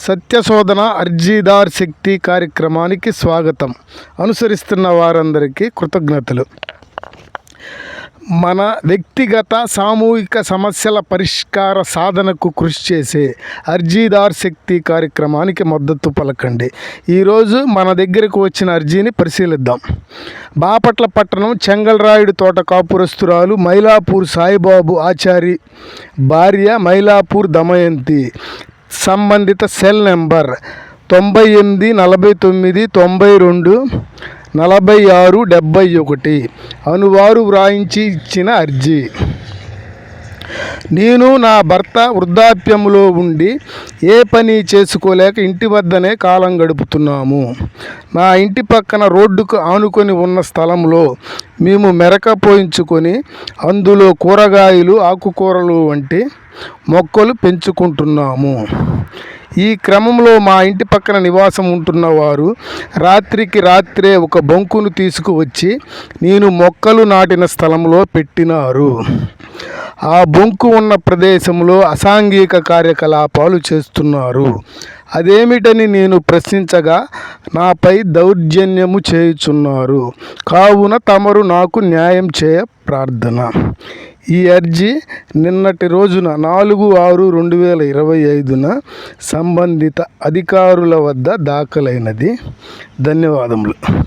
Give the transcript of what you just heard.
సత్యశోధన అర్జీదార్ శక్తి కార్యక్రమానికి స్వాగతం. అనుసరిస్తున్న వారందరికీ కృతజ్ఞతలు. మన వ్యక్తిగత సామూహిక సమస్యల పరిష్కార సాధనకు కృషి చేసే అర్జీదార్ శక్తి కార్యక్రమానికి మద్దతు పలకండి. ఈరోజు మన దగ్గరకు వచ్చిన అర్జీని పరిశీలిద్దాం. బాపట్ల పట్టణం చెంగల్రాయుడు తోట కాపురస్తురాలు మైలాపూర్ సాయిబాబు ఆచారి భార్య మైలాపూర్ దమయంతి సంబంధిత సెల్ నెంబర్ తొంభై ఎనిమిది నలభై తొమ్మిది తొంభై రెండు నలభై ఆరు డెబ్భై ఒకటి. అనువారు వ్రాయించి ఇచ్చిన అర్జీ. నేను నా భర్త వృద్ధాప్యంలో ఉండి ఏ పని చేసుకోలేక ఇంటి వద్దనే కాలం గడుపుతున్నాము. నా ఇంటి పక్కన రోడ్డుకు ఆనుకొని ఉన్న స్థలంలో మేము మెరక పోయించుకొని అందులో కూరగాయలు ఆకుకూరలు వంటి మొక్కలు పెంచుకుంటున్నాము. ఈ క్రమంలో మా ఇంటి పక్కన నివాసం ఉంటున్న వారు రాత్రికి రాత్రే ఒక బొంకును తీసుకువచ్చి నేను మొక్కలు నాటిన స్థలంలో పెట్టినారు. ఆ బొంకు ఉన్న ప్రదేశంలో అసాంఘిక కార్యకలాపాలు చేస్తున్నారు. అదేమిటని నేను ప్రశ్నించగా నాపై దౌర్జన్యము చేయుచున్నారు. కావున తమరు నాకు న్యాయం చేయ ప్రార్థన. ఈ అర్జీ నిన్నటి రోజున నాలుగు ఆరు రెండు వేల ఇరవై ఐదున సంబంధిత అధికారుల వద్ద దాఖలైనది. ధన్యవాదములు.